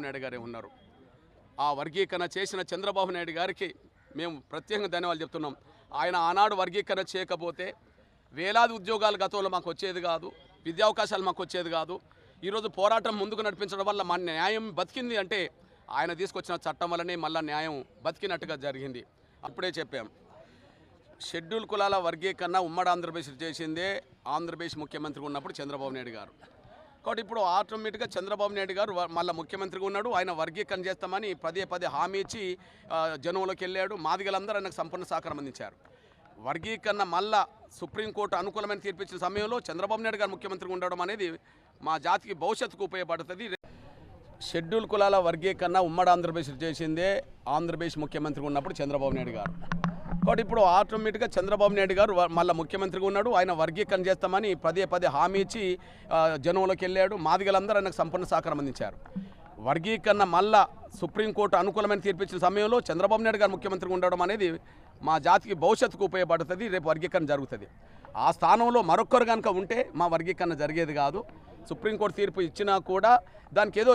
చంద్రబాబు నాయుడు గారే ఉన్నారు. ఆ వర్గీకరణ చేసిన చంద్రబాబు నాయుడు గారికి మేము ప్రత్యేకంగా ధన్యవాదాలు చెప్తున్నాం. ఆయన ఆనాడు వర్గీకరణ చేయకపోతే వేలాది ఉద్యోగాలు గతంలో మాకు వచ్చేది కాదు విద్యా అవకాశాలు మాకు వచ్చేది కాదు. ఈరోజు పోరాటం ముందుకు నడిపించడం వల్ల మన న్యాయం బతికింది అంటే ఆయన తీసుకొచ్చిన చట్టం వల్లనే మళ్ళీ న్యాయం బతికినట్టుగా జరిగింది. అప్పుడే చెప్పాం. షెడ్యూల్ కులాల వర్గీకరణ ఉమ్మడి ఆంధ్రప్రదేశ్ చేసిందే. ఆంధ్రప్రదేశ్ ముఖ్యమంత్రి ఉన్నప్పుడు చంద్రబాబు నాయుడు గారు. కాబట్టి ఇప్పుడు ఆటోమేటిక్గా చంద్రబాబు నాయుడు గారు మళ్ళీ ముఖ్యమంత్రిగా ఉన్నాడు. ఆయన వర్గీకరణ చేస్తామని పదే పదే హామీ ఇచ్చి జనంలోకి వెళ్ళాడు. మాదిగలందరూ ఆయనకు సంపూర్ణ సహకారం అందించారు. వర్గీకరణ మళ్ళా సుప్రీంకోర్టు అనుకూలమైన తీర్పిచ్చిన సమయంలో చంద్రబాబు నాయుడు గారు ముఖ్యమంత్రిగా ఉండడం అనేది మా జాతికి భవిష్యత్తుకు ఉపయోగపడుతుంది. షెడ్యూల్ కులాల వర్గీకరణ ఉమ్మడి ఆంధ్రప్రదేశ్ చేసిందే. ఆంధ్రప్రదేశ్ ముఖ్యమంత్రి ఉన్నప్పుడు చంద్రబాబు నాయుడు గారు. కాబట్టి ఇప్పుడు ఆటోమేటిక్గా చంద్రబాబు నాయుడు గారు మళ్ళీ ముఖ్యమంత్రిగా ఉన్నాడు. ఆయన వర్గీకరణ చేస్తామని పదే పదే హామీ ఇచ్చి జనంలోకి వెళ్ళాడు. మాదిగలందరూ ఆయనకు సంపూర్ణ సహకారం అందించారు. వర్గీకరణ మళ్ళా సుప్రీంకోర్టు అనుకూలమైన తీర్పిచ్చిన సమయంలో చంద్రబాబు నాయుడు గారు ముఖ్యమంత్రిగా ఉండడం అనేది మా జాతికి భవిష్యత్తుకు ఉపయోగపడుతుంది. రేపు వర్గీకరణ జరుగుతుంది. ఆ స్థానంలో మరొక్కరు కనుక ఉంటే మా వర్గీకరణ జరిగేది కాదు. సుప్రీంకోర్టు తీర్పు ఇచ్చినా కూడా దానికి ఏదో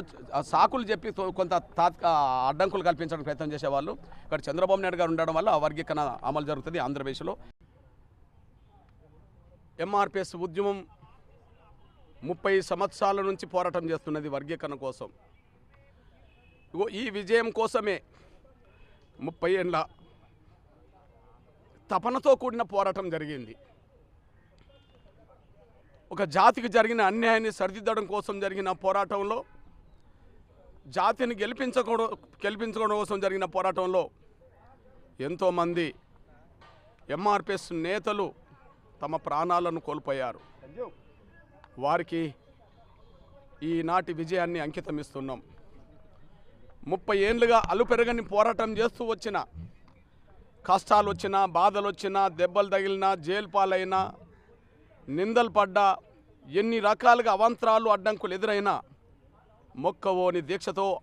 సాకులు చెప్పి కొంత తాత్కా అడ్డంకులు కల్పించడానికి ప్రయత్నం చేసేవాళ్ళు. ఇక్కడ చంద్రబాబు నాయుడు గారు ఉండడం వల్ల ఆ వర్గీకరణ అమలు జరుగుతుంది ఆంధ్రప్రదేశ్లో. ఎంఆర్పిఎస్ ఉద్యమం ముప్పై సంవత్సరాల నుంచి పోరాటం చేస్తున్నది వర్గీకరణ కోసం. ఈ విజయం కోసమే ముప్పై ఏళ్ళ తపనతో కూడిన పోరాటం జరిగింది. ఒక జాతికి జరిగిన అన్యాయాన్ని సరిదిద్దడం కోసం జరిగిన పోరాటంలో జాతిని గెలిపించకూడదు గెలిపించుకోవడం కోసం జరిగిన పోరాటంలో ఎంతోమంది ఎంఆర్పిఎస్ నేతలు తమ ప్రాణాలను కోల్పోయారు. వారికి ఈనాటి విజయాన్ని అంకితం ఇస్తున్నాం ముప్పై ఏళ్ళుగా అలుపెరగని పోరాటం చేస్తూ వచ్చిన కష్టాలు వచ్చినా బాధలు వచ్చినా దెబ్బలు తగిలినా జైలు పాలైనా నిందలు పడ్డా ఎన్ని రకాలుగా అవంతరాలు అడ్డంకులు ఎదురైనా మొక్కవోని దీక్షతో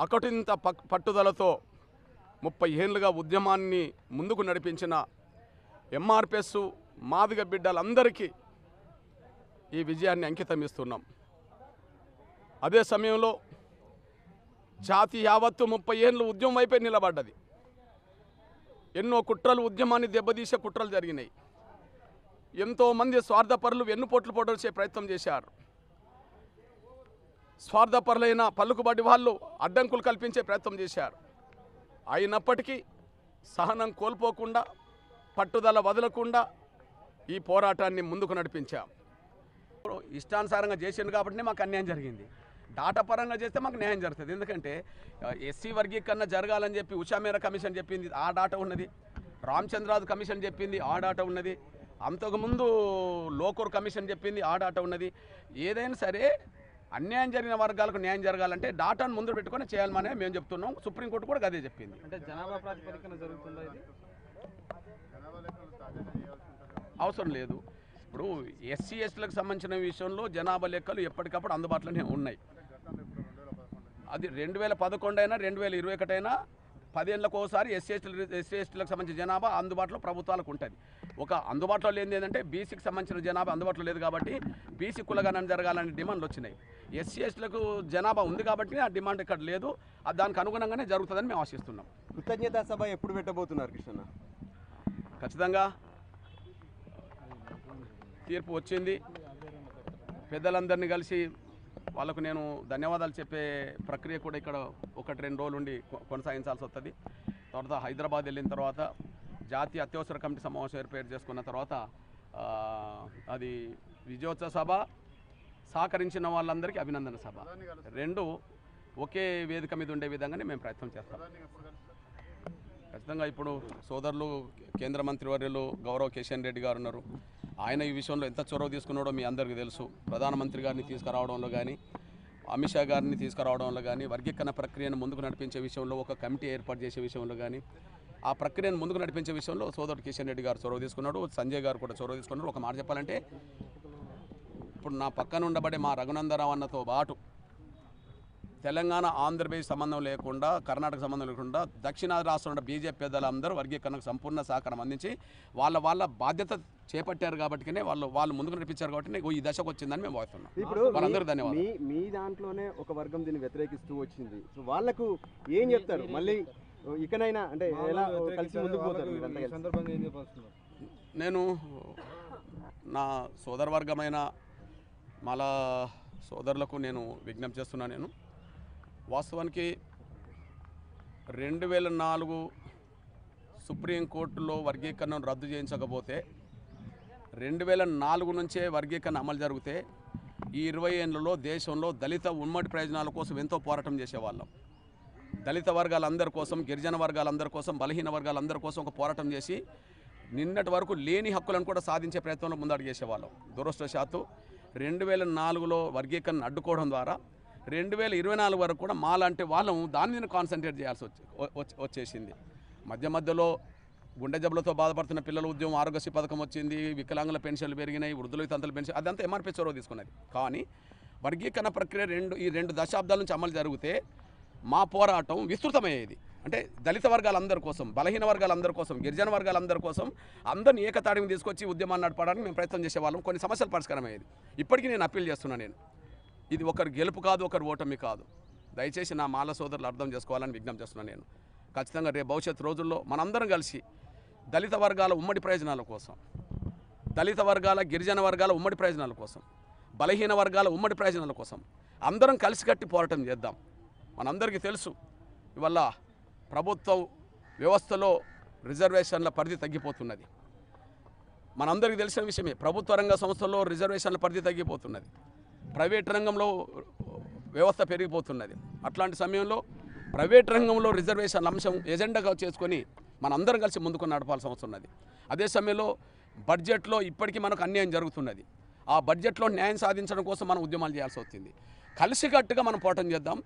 అకటింత పక్- పట్టుదలతో ముప్పై ఏళ్ళుగా ఉద్యమాన్ని ముందుకు నడిపించిన ఎంఆర్పిఎస్ మాదిగ బిడ్డలందరికీ ఈ విజయాన్ని అంకితం ఇస్తున్నాం అదే సమయంలో జాతి యావత్తు ముప్పై ఏళ్ళు ఉద్యమం వైపే నిలబడ్డది. ఎన్నో కుట్రలు ఉద్యమాన్ని దెబ్బతీసే కుట్రలు జరిగినాయి. ఎంతోమంది స్వార్థపరులు వెన్నుపోట్లు పొడవచ్చే ప్రయత్నం చేశారు. స్వార్థపరులైన పలుకుబడి వాళ్ళు అడ్డంకులు కల్పించే ప్రయత్నం చేశారు. అయినప్పటికీ సహనం కోల్పోకుండా పట్టుదల వదలకుండా ఈ పోరాటాన్ని ముందుకు నడిపించాం. ఇష్టానుసారంగా చేసిండు కాబట్టి మాకు అన్యాయం జరిగింది. డాటా పరంగా చేస్తే మాకు న్యాయం జరుగుతుంది. ఎందుకంటే ఎస్సీ వర్గీకరణ జరగాలని చెప్పి ఉషామేర కమిషన్ చెప్పింది ఆ డాటా ఉన్నది. రామచంద్రరాజు కమిషన్ చెప్పింది ఆ డాటా ఉన్నది. అంతకుముందు లోకూర్ కమిషన్ చెప్పింది ఆ డాటా ఉన్నది. ఏదైనా సరే అన్యాయం జరిగిన వర్గాలకు న్యాయం జరగాలంటే డాటాను ముందు పెట్టుకొని చేయాలనే మేము చెప్తున్నాం. సుప్రీంకోర్టు కూడా అదే చెప్పింది. అంటే జనాభా ప్రాతిపదికన జరుగుతుందా ఇది? అవసరం లేదు. ఇప్పుడు ఎస్సీ ఎస్టీలకు సంబంధించిన విషయంలో జనాభా లెక్కలు ఎప్పటికప్పుడు అందుబాటులోనే ఉన్నాయి. అది రెండు వేల పదకొండు అయినా రెండు వేల ఇరవై ఒకటి అయినా పదేళ్ళకు ఒకసారి ఎస్సీ ఎస్టీ ఎస్సీ ఎస్టీలకు సంబంధించిన జనాభా అందుబాటులో ప్రభుత్వాలకు ఉంటుంది. ఒక అందుబాటులో లేనిది ఏంటంటే బీసీకి సంబంధించిన జనాభా అందుబాటులో లేదు కాబట్టి బీసీ కులగణన జరగాలనే డిమాండ్లు వచ్చినాయి. ఎస్సీ ఎస్టీలకు జనాభా ఉంది కాబట్టి ఆ డిమాండ్ ఇక్కడ లేదు. దానికి అనుగుణంగానే జరుగుతుందని మేము ఆశిస్తున్నాం. కృతజ్ఞతా సభ ఎప్పుడు పెట్టబోతున్నారు కృష్ణ ఖచ్చితంగా తీర్పు వచ్చింది. పెద్దలందరినీ కలిసి వాళ్ళకు నేను ధన్యవాదాలు చెప్పే ప్రక్రియ కూడా ఇక్కడ ఒకటి రెండు రోజులు ఉండి కొ- కొనసాగించాల్సి వస్తుంది తర్వాత హైదరాబాద్ వెళ్ళిన తర్వాత జాతీయ అత్యవసర కమిటీ సమావేశం ఏర్పాటు చేసుకున్న తర్వాత అది విజయోత్సవ సభ సహకరించిన వాళ్ళందరికీ అభినందన సభ. రెండు ఒకే వేదిక మీద ఉండే విధంగానే మేము ప్రయత్నం చేస్తాం. ఖచ్చితంగా ఇప్పుడు సోదరులు కేంద్ర మంత్రి వర్యులు గౌరవ్ కిషన్ రెడ్డి గారు ఉన్నారు. ఆయన ఈ విషయంలో ఎంత చొరవ తీసుకున్నాడో మీ అందరికీ తెలుసు. ప్రధానమంత్రి గారిని తీసుకురావడంలో కానీ అమిత్ షా గారిని తీసుకురావడంలో కానీ వర్గీకరణ ప్రక్రియను ముందుకు నడిపించే విషయంలో ఒక కమిటీ ఏర్పాటు చేసే విషయంలో కానీ ఆ ప్రక్రియను ముందుకు నడిపించే విషయంలో సోదరుడు కిషన్ రెడ్డి గారు చొరవ తీసుకున్నాడు సంజయ్ గారు కూడా చొరవ తీసుకున్నారు ఒక మాట చెప్పాలంటే ఇప్పుడు నా పక్కన ఉండబడే మా రఘునందరావు అన్నతో పాటు తెలంగాణ ఆంధ్రప్రదేశ్ సంబంధం లేకుండా కర్ణాటక సంబంధం లేకుండా దక్షిణాది రాష్ట్రంలో బీజేపీ పెద్దలందరూ వర్గీకరణకు సంపూర్ణ సహకారం అందించి వాళ్ళ వాళ్ళ బాధ్యత చేపట్టారు కాబట్టినే వాళ్ళు వాళ్ళు ముందుకు నడిపించారు కాబట్టి ఈ దశకు వచ్చిందని మేము భావిస్తున్నాం. ఇప్పుడు వాళ్ళందరికీ మీ- ధన్యవాదాలు. మీ మీ దాంట్లోనే ఒక వర్గం దీన్ని వ్యతిరేకిస్తూ వచ్చింది. సో వాళ్ళకు ఏం చెప్తారు? మళ్ళీ ఇకనైనా అంటే ఎలా కలిసి ముందుకు పోతారు నేను నా సోదరవర్గమైన మళ్ళా సోదరులకు నేను విజ్ఞప్తి చేస్తున్నాను నేను. వాస్తవానికి రెండు వేల నాలుగు సుప్రీంకోర్టులో వర్గీకరణను రద్దు చేయించకపోతే రెండు వేల నాలుగు నుంచే వర్గీకరణ అమలు జరిగితే ఈ ఇరవై ఏళ్ళలో దేశంలో దళిత ఉమ్మడి ప్రయోజనాల కోసం ఎంతో పోరాటం చేసేవాళ్ళం. దళిత వర్గాలందరి కోసం గిరిజన వర్గాలందరి కోసం బలహీన వర్గాలందరి కోసం ఒక పోరాటం చేసి నిన్నటి వరకు లేని హక్కులను కూడా సాధించే ప్రయత్నంలో ముందడుగు చేసేవాళ్ళం దురదృష్టవశాత్తు రెండు వేల నాలుగులో వర్గీకరణ అడ్డుకోవడం ద్వారా రెండు వేల ఇరవై నాలుగు వరకు కూడా మాలాంటి వాళ్ళం దాని మీద కాన్సన్ట్రేట్ చేయాల్సి వచ్చి వచ్చేసింది. మధ్య మధ్యలో గుండె జబ్బులతో బాధపడుతున్న పిల్లల ఉద్యమం ఆరోగ్యశ్రీ పథకం వచ్చింది వికలాంగుల పెన్షన్లు పెరిగినాయి వృద్ధుల తంతుల పెన్షన్ అదంతా ఎంఆర్పీ చొరవ తీసుకున్నది. కానీ వర్గీకరణ ప్రక్రియ రెండు ఈ రెండు దశాబ్దాల నుంచి అమలు జరిగితే మా పోరాటం విస్తృతమయ్యేది. అంటే దళిత వర్గాలందరి కోసం బలహీన వర్గాలందరి కోసం గిరిజన వర్గాలందరి కోసం అందరిని ఏకతాడిని తీసుకొచ్చి ఉద్యమాన్ని నడపడానికి మేము ప్రయత్నం చేసేవాళ్ళం. కొన్ని సమస్యలు పరిష్కారం అయ్యేది ఇప్పటికీ నేను అప్పీల్ చేస్తున్నాను నేను. ఇది ఒకరు గెలుపు కాదు ఒకరు ఓటమి కాదు. దయచేసి నా మాల సోదరులు అర్థం చేసుకోవాలని విజ్ఞప్తి చేస్తున్నాను నేను. ఖచ్చితంగా రేపు భవిష్యత్ రోజుల్లో మనందరం కలిసి దళిత వర్గాల ఉమ్మడి ప్రయోజనాల కోసం దళిత వర్గాల గిరిజన వర్గాల ఉమ్మడి ప్రయోజనాల కోసం బలహీన వర్గాల ఉమ్మడి ప్రయోజనాల కోసం అందరం కలిసికట్టి పోరాటం చేద్దాం. మనందరికీ తెలుసు ఇవల్ల ప్రభుత్వం వ్యవస్థలో రిజర్వేషన్ల పరిధి తగ్గిపోతున్నది. మనందరికీ తెలిసిన విషయమే ప్రభుత్వ రంగ సంస్థల్లో రిజర్వేషన్ల పరిధి తగ్గిపోతున్నది. ప్రైవేట్ రంగంలో వ్యవస్థ పెరిగిపోతున్నది. అట్లాంటి సమయంలో ప్రైవేట్ రంగంలో రిజర్వేషన్ అంశం ఎజెండాగా చేసుకొని మనందరం కలిసి ముందుకు నడపాల్సిన అవసరం ఉన్నది. అదే సమయంలో బడ్జెట్లో ఇప్పటికీ మనకు అన్యాయం జరుగుతున్నది. ఆ బడ్జెట్లో న్యాయం సాధించడం కోసం మనం ఉద్యమాలు చేయాల్సి వస్తుంది కలిసికట్టుగా మనం పోటం చేద్దాం.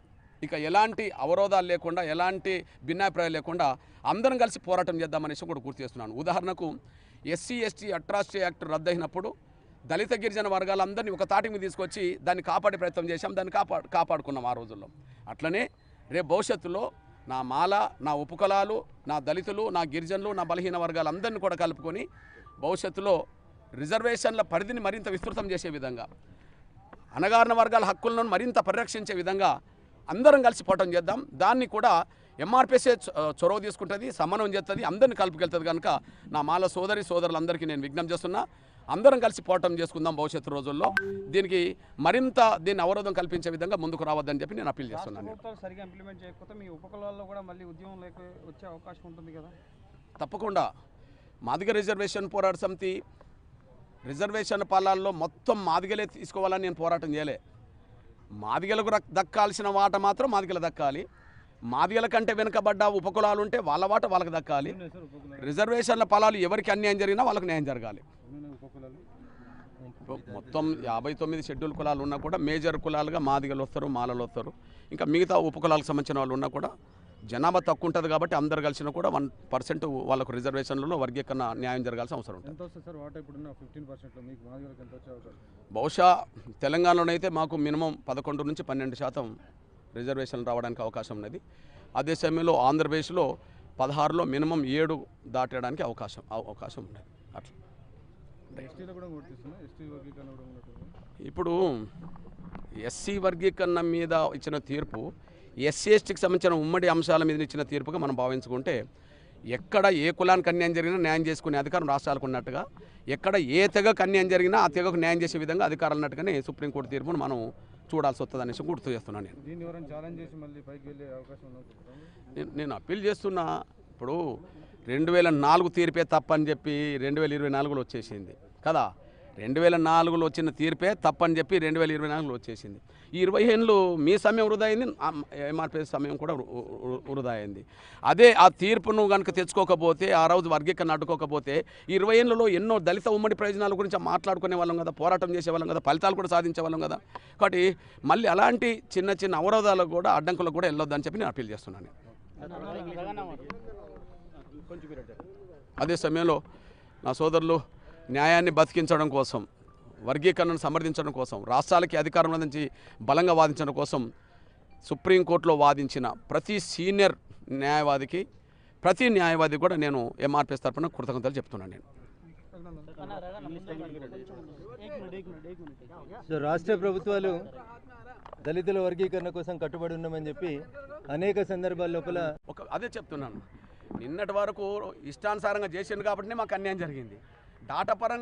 ఇక ఎలాంటి అవరోధాలు లేకుండా ఎలాంటి భిన్నాభిప్రాయాలు లేకుండా అందరం కలిసి పోరాటం చేద్దామనేసి కూడా గుర్తు చేస్తున్నాను. ఉదాహరణకు ఎస్సీ ఎస్టీ అట్రాసిటీ యాక్ట్ రద్దయినప్పుడు దళిత గిరిజన వర్గాలందరినీ ఒక తాటి మీద తీసుకొచ్చి దాన్ని కాపాడే ప్రయత్నం చేశాం దాన్ని కాపా కాపాడుకున్నాం ఆ రోజుల్లో. అట్లనే రేపు భవిష్యత్తులో నా మాల నా ఉపకులాలు నా దళితులు నా గిరిజనులు నా బలహీన వర్గాలందరినీ కూడా కలుపుకొని భవిష్యత్తులో రిజర్వేషన్ల పరిధిని మరింత విస్తృతం చేసే విధంగా అనగారిన వర్గాల హక్కులను మరింత పరిరక్షించే విధంగా అందరం కలిసి పోవటం చేద్దాం. దాన్ని కూడా ఎంఆర్పిఎస్ఏ చొరవ తీసుకుంటుంది సమన్వయం చేస్తుంది అందరిని కలుపుకెళ్తుంది కనుక నా మాల సోదరి సోదరులందరికీ నేను విజ్ఞప్తి చేస్తున్నా. అందరం కలిసి పోవటం చేసుకుందాం భవిష్యత్తు రోజుల్లో. దీనికి మరింత దీన్ని అవరోధం కల్పించే విధంగా ముందుకు రావద్దని చెప్పి నేను అప్పీల్ చేస్తున్నాను. సరిగా ఇంప్లిమెంట్ చేయకపోతే మీ ఉపకులాల్లో కూడా మళ్ళీ ఉద్యమం లేక వచ్చే అవకాశం ఉంటుంది కదా? తప్పకుండా. మాదిగ రిజర్వేషన్ పోరాట సమితి రిజర్వేషన్ పాలాల్లో మొత్తం మాదిగలే తీసుకోవాలని నేను పోరాటం చేయలే. మాదిగలకు దక్కాల్సిన వాట మాత్రం మాదిగలు దక్కాలి. మాదిగల కంటే వెనుకబడ్డ ఉపకులాలు ఉంటే వాళ్ళ వాట వాళ్ళకి దక్కాలి. రిజర్వేషన్ల ఫలాలు ఎవరికి అన్యాయం జరిగినా వాళ్ళకి న్యాయం జరగాలి. మొత్తం యాభై తొమ్మిది షెడ్యూల్ కులాలు ఉన్నా కూడా మేజర్ కులాలుగా మాదిగలు వస్తారు మాలలు వస్తారు. ఇంకా మిగతా ఉపకులాలకు సంబంధించిన వాళ్ళు ఉన్నా కూడా జనాభా తక్కువ ఉంటుంది కాబట్టి అందరు కలిసినా కూడా వన్ పర్సెంట్ వాళ్ళకు రిజర్వేషన్లలో వర్గీకరణ న్యాయం జరగాల్సిన అవసరం ఉంటుంది. బహుశా తెలంగాణలోనైతే మాకు మినిమం పదకొండు నుంచి పన్నెండు శాతం రిజర్వేషన్లు రావడానికి అవకాశం ఉన్నది. అదే సమయంలో ఆంధ్రప్రదేశ్లో పదహారులో మినిమం ఏడు దాటడానికి అవకాశం అవ- అవకాశం ఉన్నది. అట్లా. ఇప్పుడు ఎస్సీ వర్గీకరణ మీద ఇచ్చిన తీర్పు ఎస్సీ ఎస్టీకి సంబంధించిన ఉమ్మడి అంశాల మీద ఇచ్చిన తీర్పుగా మనం భావించుకుంటే ఎక్కడ ఏ కులానికి అన్యాయం జరిగినా న్యాయం చేసుకునే అధికారం రాష్ట్రాలకు ఉన్నట్టుగా ఎక్కడ ఏ తెగకు అన్యాయం జరిగినా ఆ తెగకు న్యాయం చేసే విధంగా అధికారాలు ఉన్నట్టుగానే సుప్రీంకోర్టు తీర్పును మనం చూడాల్సి వస్తుంది అనేసి గుర్తు చేస్తున్నాను నేను నేను అప్పీల్ చేస్తున్నా ఇప్పుడు రెండు వేల నాలుగు తీర్పే తప్పని చెప్పి రెండు వేల ఇరవై నాలుగులో వచ్చేసింది కదా. రెండు వేల నాలుగులో వచ్చిన తీర్పే తప్పని చెప్పి రెండు వేల ఇరవై నాలుగులో వచ్చేసింది. ఈ ఇరవై ఏళ్ళు మీ సమయం వృధా అయింది ఎంఆర్పీ సమయం కూడా వృధా అయింది అదే ఆ తీర్పును కనుక తెచ్చుకోకపోతే ఆ రోజు వర్గీకరణ అడ్డుకోకపోతే ఇరవై ఏళ్ళలో ఎన్నో దళిత ఉమ్మడి ప్రయోజనాల గురించి మాట్లాడుకునే వాళ్ళం కదా పోరాటం చేసేవాళ్ళం కదా ఫలితాలు కూడా సాధించే వాళ్ళం కదా. కాబట్టి మళ్ళీ అలాంటి చిన్న చిన్న అవరోధాలకు కూడా అడ్డంకులకు కూడా వెళ్ళొద్దని చెప్పి నేను అప్పీల్ చేస్తున్నాను అదే సమయంలో నా సోదరులు న్యాయాన్ని బతికించడం కోసం వర్గీకరణను సమర్థించడం కోసం రాష్ట్రాలకి అధికారం నుంచి బలంగా వాదించడం కోసం సుప్రీంకోర్టులో వాదించిన ప్రతి సీనియర్ న్యాయవాదికి ప్రతి న్యాయవాది కూడా నేను ఎంఆర్పిఎస్ తరఫున కృతజ్ఞతలు చెప్తున్నాను నేను. సో రాష్ట్ర ప్రభుత్వాలు దళితుల వర్గీకరణ కోసం కట్టుబడి ఉన్నామని చెప్పి అనేక సందర్భాల లోపల ఒక అదే చెప్తున్నాను. నిన్నటి వరకు ఇష్టానుసారంగా చేసిండు కాబట్టి మాకు అన్యాయం జరిగింది. డాటా పరంగా